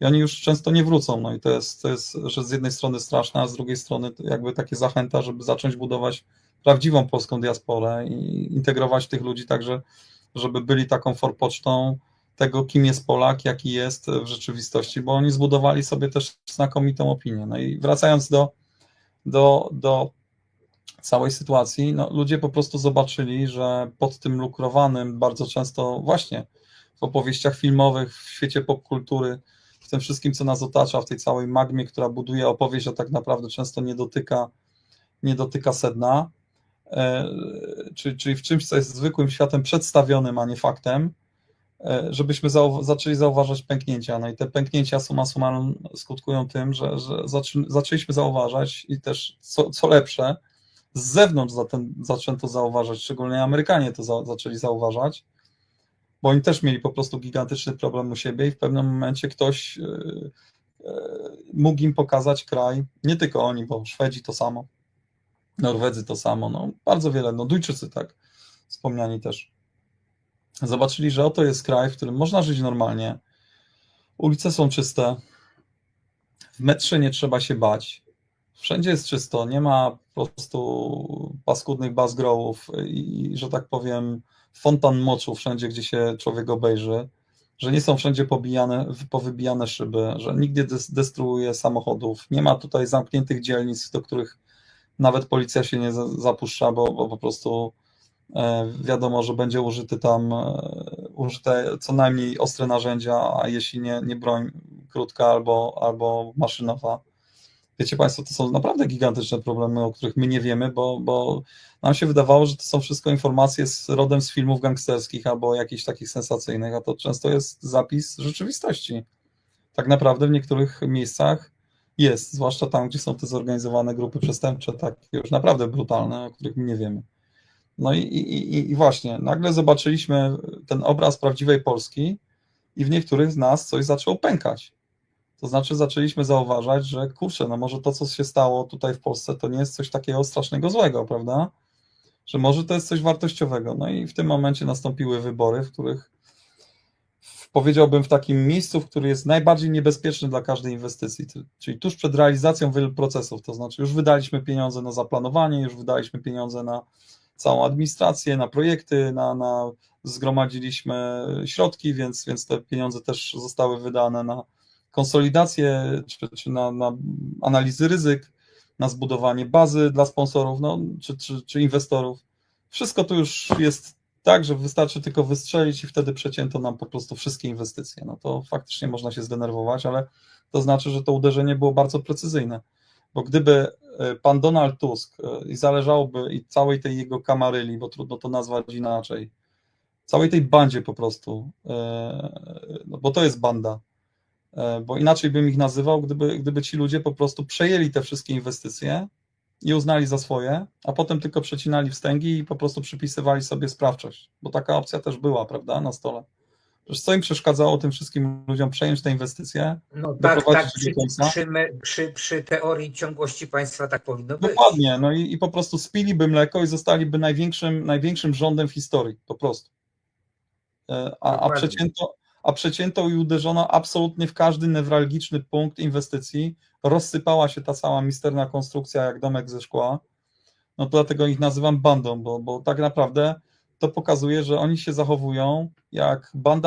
i oni już często nie wrócą. No i to jest, to jest że z jednej strony straszne, a z drugiej strony jakby takie zachęta, żeby zacząć budować prawdziwą polską diasporę i integrować tych ludzi także, żeby byli taką forpocztą tego, kim jest Polak, jaki jest w rzeczywistości, bo oni zbudowali sobie też znakomitą opinię. No i wracając do, do, do całej sytuacji, no, ludzie po prostu zobaczyli, że pod tym lukrowanym, bardzo często właśnie w opowieściach filmowych, w świecie popkultury, tym wszystkim, co nas otacza, w tej całej magmie, która buduje opowieść, a tak naprawdę często nie dotyka, nie dotyka sedna, e, czyli, czyli w czymś, co jest zwykłym światem przedstawionym, a nie faktem, e, żebyśmy zaczęli zauważać pęknięcia. No i te pęknięcia summa summarum skutkują tym, że, że zaczę zaczęliśmy zauważać i też, co, co lepsze, z zewnątrz zatem, zaczęto zauważać, szczególnie Amerykanie to za zaczęli zauważać, bo oni też mieli po prostu gigantyczny problem u siebie i w pewnym momencie ktoś yy, yy, mógł im pokazać kraj, nie tylko oni, bo Szwedzi to samo, Norwedzy to samo, no bardzo wiele, no Duńczycy tak, wspomniani też. Zobaczyli, że oto jest kraj, w którym można żyć normalnie, ulice są czyste, w metrze nie trzeba się bać, wszędzie jest czysto, nie ma po prostu paskudnych bazgrołów i, że tak powiem, fontan moczu wszędzie, gdzie się człowiek obejrzy, że nie są wszędzie pobijane, powybijane szyby, że nikt nie destruuje samochodów, nie ma tutaj zamkniętych dzielnic, do których nawet policja się nie zapuszcza, bo, bo po prostu e, wiadomo, że będzie użyty tam e, użyte co najmniej ostre narzędzia, a jeśli nie, nie broń krótka albo, albo maszynowa. Wiecie Państwo, to są naprawdę gigantyczne problemy, o których my nie wiemy, bo, bo nam się wydawało, że to są wszystko informacje z rodem z filmów gangsterskich albo jakichś takich sensacyjnych, a to często jest zapis rzeczywistości. Tak naprawdę w niektórych miejscach jest, zwłaszcza tam, gdzie są te zorganizowane grupy przestępcze, takie już naprawdę brutalne, o których my nie wiemy. No i, i, i właśnie, nagle zobaczyliśmy ten obraz prawdziwej Polski i w niektórych z nas coś zaczęło pękać. To znaczy zaczęliśmy zauważać, że kurczę, no może to, co się stało tutaj w Polsce, to nie jest coś takiego strasznego złego, prawda? Że może to jest coś wartościowego. No i w tym momencie nastąpiły wybory, w których powiedziałbym w takim miejscu, w który jest najbardziej niebezpieczny dla każdej inwestycji, czyli tuż przed realizacją wielu procesów, to znaczy już wydaliśmy pieniądze na zaplanowanie, już wydaliśmy pieniądze na całą administrację, na projekty, na, na zgromadziliśmy środki, więc, więc te pieniądze też zostały wydane na konsolidację, czy, czy na, na analizy ryzyk, na zbudowanie bazy dla sponsorów, no, czy, czy, czy inwestorów. Wszystko to już jest tak, że wystarczy tylko wystrzelić i wtedy przecięto nam po prostu wszystkie inwestycje. No to faktycznie można się zdenerwować, ale to znaczy, że to uderzenie było bardzo precyzyjne. Bo gdyby e, pan Donald Tusk e, i zależałoby i całej tej jego kamaryli, bo trudno to nazwać inaczej, całej tej bandzie po prostu, e, no bo to jest banda, bo inaczej bym ich nazywał, gdyby, gdyby ci ludzie po prostu przejęli te wszystkie inwestycje i uznali za swoje, a potem tylko przecinali wstęgi i po prostu przypisywali sobie sprawczość, bo taka opcja też była, prawda, na stole. Przecież co im przeszkadzało tym wszystkim ludziom przejąć te inwestycje? No tak, tak, przy, przy, przy, przy, teorii ciągłości państwa tak powinno być. Dokładnie, no i, i po prostu spiliby mleko i zostaliby największym, największym rządem w historii, po prostu. A, a przecięto, a przecięto i uderzono absolutnie w każdy newralgiczny punkt inwestycji, rozsypała się ta cała misterna konstrukcja jak domek ze szkła, no to dlatego ich nazywam bandą, bo, bo tak naprawdę to pokazuje, że oni się zachowują jak banda